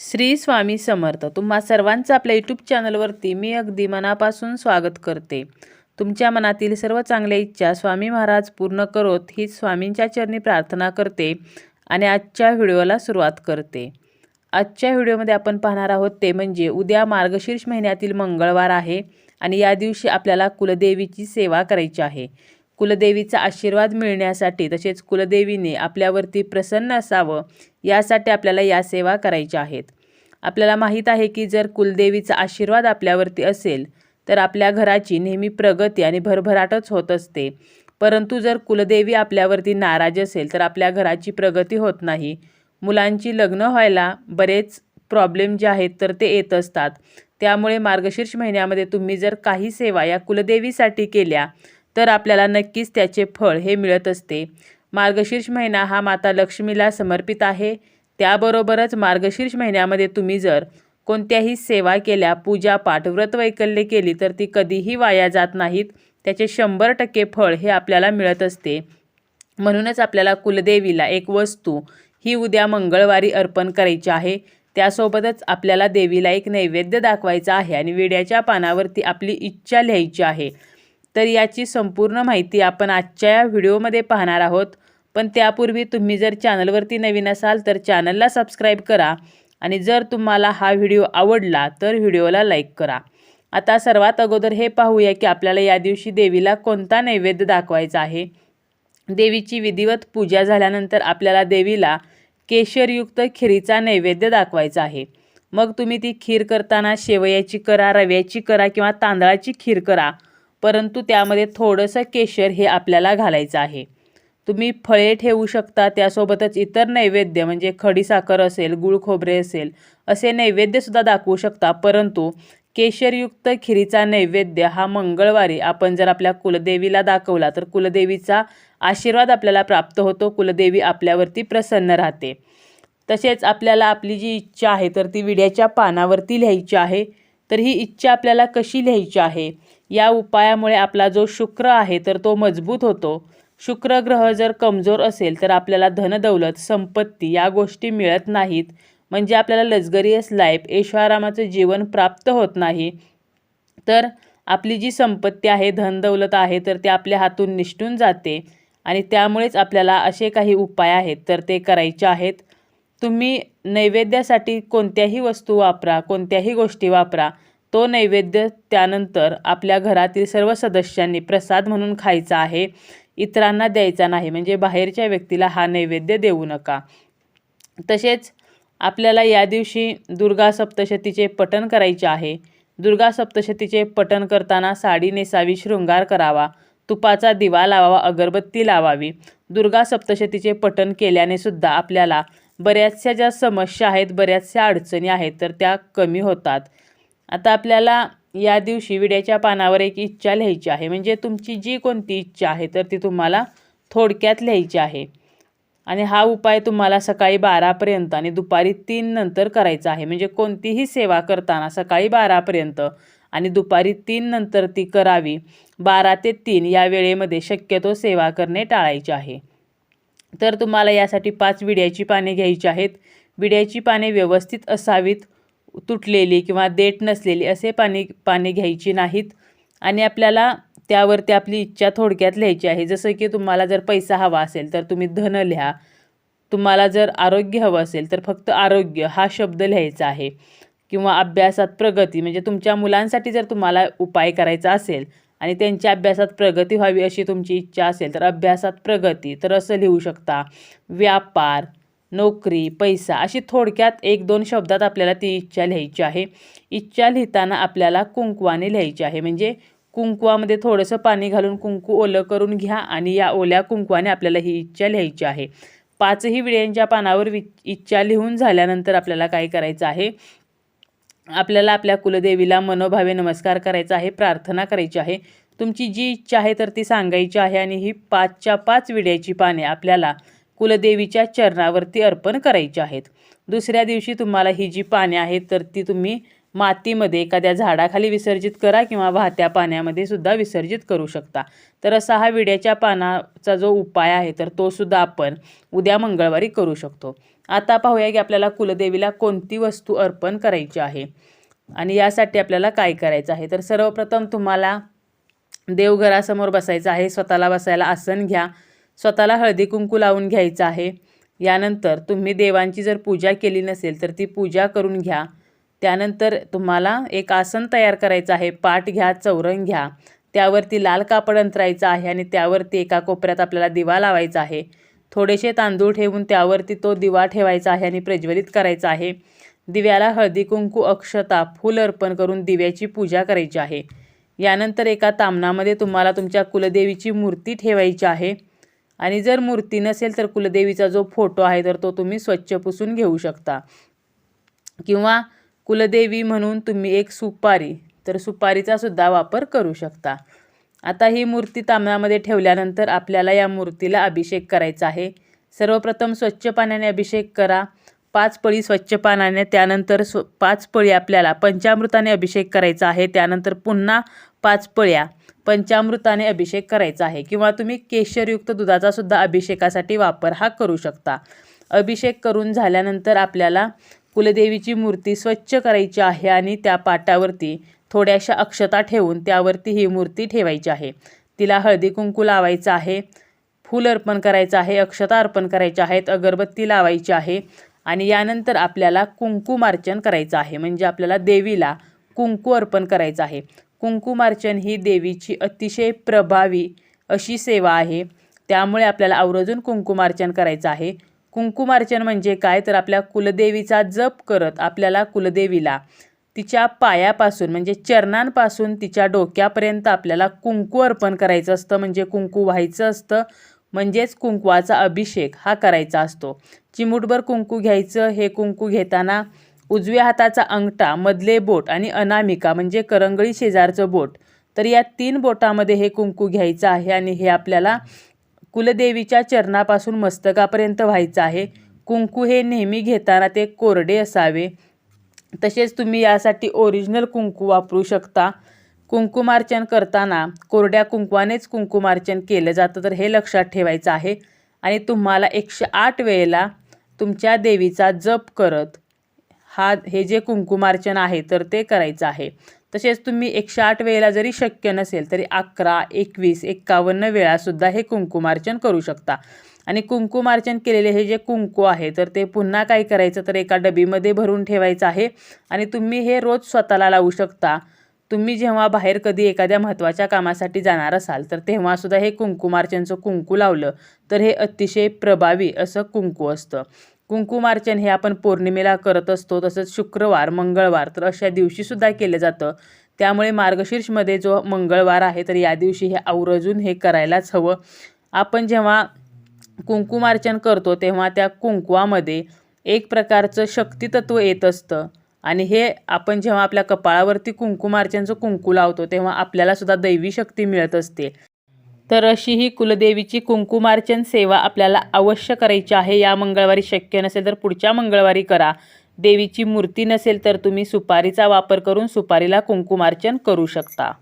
श्री स्वामी समर्थ. तुम्हा सर्वांचं आपल्या यूट्यूब चॅनलवरती मी अगदी मनापासून स्वागत करते. तुमच्या मनातील सर्व चांगल्या इच्छा स्वामी महाराज पूर्ण करोत ही स्वामींच्या चरणी प्रार्थना करते आणि आजच्या व्हिडिओला सुरुवात करते. आजच्या व्हिडिओमध्ये आपण पाहणार आहोत ते म्हणजे उद्या मार्गशीर्ष महिन्यातील मंगळवार आहे आणि या दिवशी आपल्याला कुलदेवीची सेवा करायची आहे. कुलदेवीचा आशीर्वाद मिळण्यासाठी तसेच कुलदेवीने आपल्यावरती प्रसन्न असावं यासाठी आपल्याला या सेवा करायच्या आहेत. आपल्याला माहीत आहे की जर कुलदेवीचा आशीर्वाद आपल्यावरती असेल तर आपल्या घराची नेहमी प्रगती आणि भरभराटच होत असते. परंतु जर कुलदेवी आपल्यावरती नाराज असेल तर आपल्या घराची प्रगती होत नाही. मुलांची लग्न व्हायला बरेच प्रॉब्लेम जे आहेत तर ते येत असतात. त्यामुळे मार्गशीर्ष महिन्यामध्ये तुम्ही जर काही सेवा या कुलदेवीसाठी केल्या तर आपल्याला नक्कीच त्याचे फळ हे मिळत असते. मार्गशीर्ष महिना हा माता लक्ष्मीला समर्पित आहे. त्याबरोबरच मार्गशीर्ष महिन्यामध्ये तुम्ही जर कोणत्याही सेवा केल्या पूजा पाठव्रत वैकल्य केली तर ती कधीही वाया जात नाहीत. त्याचे शंभर टक्के फळ हे आपल्याला मिळत असते. म्हणूनच आपल्याला कुलदेवीला एक वस्तू ही उद्या मंगळवारी अर्पण करायची आहे. त्यासोबतच आपल्याला देवीला एक नैवेद्य दाखवायचा आहे आणि विड्याच्या पानावरती आपली इच्छा लिहायची आहे. तर याची संपूर्ण माहिती आपण आजच्या या व्हिडिओमध्ये पाहणार आहोत. पण त्यापूर्वी तुम्ही जर चॅनलवरती नवीन असाल तर चॅनलला सबस्क्राईब करा आणि जर तुम्हाला हा व्हिडिओ आवडला तर व्हिडिओला लाईक करा. आता सर्वात अगोदर हे पाहूया की आपल्याला या दिवशी देवीला कोणता नैवेद्य दाखवायचा आहे. देवीची विधिवत पूजा झाल्यानंतर आपल्याला देवीला केशरयुक्त खिरीचा नैवेद्य दाखवायचा आहे. मग तुम्ही ती खीर करताना शेवयाची करा रव्याची करा किंवा तांदळाची खीर करा. परंतु त्यामध्ये थोडंसं केशर हे आपल्याला घालायचं आहे. तुम्ही फळे ठेवू शकता त्यासोबतच इतर नैवेद्य म्हणजे खडीसाखर असेल गुळ खोबरे असेल असे नैवेद्यसुद्धा दाखवू शकता. परंतु केशरयुक्त खिरीचा नैवेद्य हा मंगळवारी आपण जर आपल्या कुलदेवीला दाखवला तर कुलदेवीचा आशीर्वाद आपल्याला प्राप्त होतो कुलदेवी आपल्यावरती प्रसन्न राहते. तसेच आपल्याला आपली जी इच्छा आहे तर ती विड्याच्या पानावरती लिहायची आहे. तर ही इच्छा आपल्याला कशी लिहायची आहे? या उपायामुळे आपला जो शुक्र आहे तर तो मजबूत होतो. शुक्र ग्रह जर कमजोर असेल तर आपल्याला धनदौलत संपत्ती या गोष्टी मिळत नाहीत. म्हणजे आपल्याला लक्झरियस लाईफ ऐशोआरामाचं जीवन प्राप्त होत नाही. तर आपली जी संपत्ती आहे धनदौलत आहे तर ते आपल्या हातून निष्ठून जाते. आणि त्यामुळेच आपल्याला असे काही उपाय आहेत तर ते करायचे आहेत. तुम्ही नैवेद्यासाठी कोणत्याही वस्तू वापरा कोणत्याही गोष्टी वापरा. तो नैवेद्य त्यानंतर आपल्या घरातील सर्व सदस्यांनी प्रसाद म्हणून खायचा आहे. इतरांना द्यायचा नाही. म्हणजे बाहेरच्या व्यक्तीला हा नैवेद्य देऊ नका. तसेच आपल्याला या दिवशी दुर्गा सप्तशतीचे पठण करायचे आहे. दुर्गा सप्तशतीचे पठण करताना साडी नेसावी शृंगार करावा तुपाचा दिवा लावावा अगरबत्ती लावावी. दुर्गा सप्तशतीचे पठण केल्याने सुद्धा आपल्याला बऱ्याचशा ज्या समस्या आहेत बऱ्याचशा अडचणी आहेत तर त्या कमी होतात. आता आपल्याला या दिवशी विड्याच्या पानावर एक इच्छा लिहायची आहे. म्हणजे तुमची जी कोणती इच्छा आहे तर ती तुम्हाला थोडक्यात लिहायची आहे. आणि हा उपाय तुम्हाला सकाळी बारापर्यंत आणि दुपारी तीन नंतर करायचा आहे. म्हणजे कोणतीही सेवा करताना सकाळी बारापर्यंत आणि दुपारी तीन नंतर ती करावी. बारा ते तीन या वेळेमध्ये शक्यतो सेवा करणे टाळायचे आहे. तर तुम्हाला यासाठी पाच विड्याची पाने घ्यायची आहेत. विड्याची पाने व्यवस्थित असावीत. तुटलेली किंवा देठ नसलेली असे पाणी पाने घ्यायची नाहीत. आणि आपल्याला त्यावरती आपली इच्छा थोडक्यात लिहायची आहे. जसं की तुम्हाला जर पैसा हवा असेल तर तुम्ही धन लिहा. तुम्हाला जर आरोग्य हवं असेल तर फक्त आरोग्य हा शब्द लिहायचा आहे. किंवा अभ्यासात प्रगती म्हणजे तुमच्या मुलांसाठी जर तुम्हाला उपाय करायचा असेल आणि त्यांच्या अभ्यासात प्रगती व्हावी अशी तुमची इच्छा असेल तर अभ्यासात प्रगती तर असं लिहू शकता. व्यापार नोकरी पैसा अशी थोडक्यात एक दोन शब्दात आपल्याला ती इच्छा लिहायची आहे. इच्छा लिहिताना आपल्याला कुंकवाने लिहायची आहे. म्हणजे कुंकवामध्ये थोडंसं पाणी घालून कुंकू ओलं करून घ्या आणि या ओल्या कुंकवाने आपल्याला ही इच्छा लिहायची आहे. पाचही विड्यांच्या पानावर वि इच्छा लिहून झाल्यानंतर आपल्याला काय करायचं आहे? आपल्याला आपल्या कुलदेवीला मनोभावे नमस्कार करायचा आहे प्रार्थना करायची आहे. तुमची जी इच्छा आहे तर ती सांगायची आहे आणि ही पाचच्या पाच विड्याची पाने आपल्याला कुलदेवीच्या चरणावरती अर्पण करायची आहेत. दुसऱ्या दिवशी तुम्हाला ही जी पाने आहेत तर ती तुम्ही मातीमध्ये एखाद्या झाडाखाली विसर्जित करा किंवा वाहत्या पाण्यामध्ये सुद्धा विसर्जित करू शकता. तर असा हा विड्याच्या पानाचा जो उपाय आहे तर तो सुद्धा आपण उद्या मंगळवारी करू शकतो. आता पाहूया की आपल्याला कुलदेवीला कोणती वस्तू अर्पण करायची आहे आणि यासाठी आपल्याला काय करायचं आहे. तर सर्वप्रथम तुम्हाला देवघरासमोर बसायचं आहे स्वतःला बसायला आसन घ्या. स्वतःला हळदी कुंकू लावून घ्यायचं आहे. यानंतर तुम्ही देवांची जर पूजा केली नसेल तर ती पूजा करून घ्या. त्यानंतर तुम्हाला एक आसन तयार करायचं आहे. पाठ घ्या चौरंग घ्या. त्यावरती लाल कापड अंतरायचं आहे आणि त्यावरती एका कोपऱ्यात आपल्याला दिवा लावायचा आहे. थोडेसे तांदूळ ठेवून त्यावरती तो दिवा ठेवायचा आहे आणि प्रज्वलित करायचा आहे. दिव्याला हळदी कुंकू अक्षता फूल अर्पण करून दिव्याची पूजा करायची आहे. यानंतर एका तामणामध्ये तुम्हाला तुमच्या कुलदेवीची मूर्ती ठेवायची आहे. आणि जर मूर्ती नसेल तर कुलदेवीचा जो फोटो आहे तर तो तुम्ही स्वच्छ पुसून घेऊ शकता. किंवा कुलदेवी म्हणून तुम्ही एक सुपारी तर सुपारीचा सुद्धा वापर करू शकता. आता ही मूर्ती तांब्यामध्ये ठेवल्यानंतर आपल्याला या मूर्तीला अभिषेक करायचा आहे. सर्वप्रथम स्वच्छ पाण्याने अभिषेक करा. पाच पळी स्वच्छ पाण्याने त्यानंतर स्व पाच पळी आपल्याला पंचामृताने अभिषेक करायचा आहे. त्यानंतर पुन्हा पाच पळ्या पंचामृताने अभिषेक करायचा आहे. किंवा तुम्ही केशरयुक्त दुधाचा सुद्धा अभिषेकासाठी वापर हा करू शकता. अभिषेक करून झाल्यानंतर आपल्याला कुलदेवीची मूर्ती स्वच्छ करायची आहे आणि त्या पाटावरती थोड्याशा अक्षता ठेवून त्यावरती ही मूर्ती ठेवायची आहे. तिला हळदी कुंकू लावायचं आहे फूल अर्पण करायचं आहे अक्षता अर्पण करायच्या आहेत अगरबत्ती लावायची आहे आणि यानंतर आपल्याला कुंकुमार्चन करायचं आहे. म्हणजे आपल्याला देवीला कुंकू अर्पण करायचं आहे. कुंकुमार्चन ही देवीची अतिशय प्रभावी अशी सेवा आहे. त्यामुळे आपल्याला आवर्जून कुंकुमार्चन करायचं आहे. कुंकुमार्चन म्हणजे काय? तर आपल्या कुलदेवीचा जप करत आपल्याला कुलदेवीला तिच्या पायापासून म्हणजे चरणांपासून तिच्या डोक्यापर्यंत आपल्याला कुंकू अर्पण करायचं असतं. म्हणजे कुंकू व्हायचं असतं म्हणजेच कुंकवाचा अभिषेक हा करायचा असतो. चिमूटभर कुंकू घ्यायचं. हे कुंकू घेताना उजव्या हाताचा अंगठा मधले बोट आणि अनामिका म्हणजे करंगळी शेजारचं बोट. तर या तीन बोटामध्ये हे कुंकू घ्यायचं आहे आणि हे आपल्याला कुलदेवीच्या चरणापासून मस्तकापर्यंत व्हायचं आहे. कुंकू हे नेहमी घेताना ते कोरडे असावे. तसेच तुम्ही यासाठी ओरिजिनल कुंकू वापरू शकता. कुंकुमार्चन करताना कोरड्या कुंकवानेच कुंकुमार्चन केलं जातं तर हे लक्षात ठेवायचं आहे. आणि तुम्हाला एकशे आठ वेळेला तुमच्या देवीचा जप करत हा हे जे कुंकुमार्चन आहे तर ते करायचं आहे. तसेच तुम्ही एकशे आठ वेळेला जरी शक्य नसेल तरी अकरा एकवीस एक्कावन्न वेळासुद्धा हे कुंकुमार्चन करू शकता. आणि कुंकुमार्चन केलेले हे जे कुंकू आहे तर ते पुन्हा काय करायचं तर एका डबीमध्ये भरून ठेवायचं आहे. आणि तुम्ही हे रोज स्वतःला लावू शकता. तुम्ही जेव्हा बाहेर कधी एखाद्या महत्त्वाच्या कामासाठी जाणार असाल तर तेव्हासुद्धा हे कुंकुमार्चनचं कुंकू लावलं तर हे अतिशय प्रभावी असं कुंकू असतं. कुंकुमार्चन हे आपण पौर्णिमेला करत असतो तसंच शुक्रवार मंगळवार तर अशा दिवशीसुद्धा केलं जातं. त्यामुळे मार्गशीर्षमध्ये जो मंगळवार आहे तर या दिवशी हे आवर्जून हे करायलाच हवं. आपण जेव्हा कुंकुमार्चन करतो तेव्हा त्या कुंकुवामध्ये एक प्रकारचं शक्तितत्व येत असतं. आणि हे आपण जेव्हा आपल्या कपाळावरती कुंकुमार्चनचं कुंकू लावतो तेव्हा आपल्यालासुद्धा दैवी शक्ती मिळत असते. तर अशी ही कुलदेवीची कुंकुमार्चन सेवा आपल्याला अवश्य करायची आहे. या मंगळवारी शक्य नसेल तर पुढच्या मंगळवारी करा. देवीची मूर्ती नसेल तर तुम्ही सुपारीचा वापर करून सुपारीला कुंकुमार्चन करू शकता.